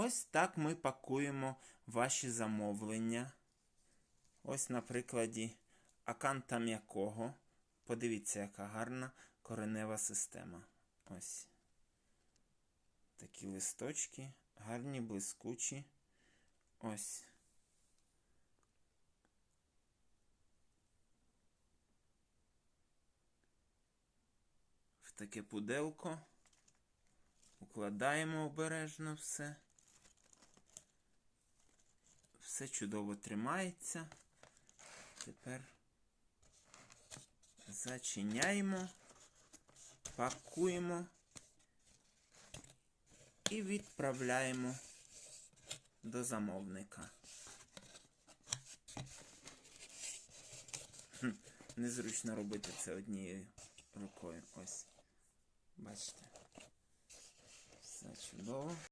Ось так ми пакуємо ваші замовлення. Ось на прикладі аканта м'якого. Подивіться, яка гарна коренева система. Ось. Такі листочки, гарні, блискучі. Ось. В таке пуделко. Укладаємо обережно все. Все чудово тримається. Тепер зачиняємо, пакуємо і відправляємо до замовника. Незручно робити це однією рукою. Ось. Бачите. Все чудово.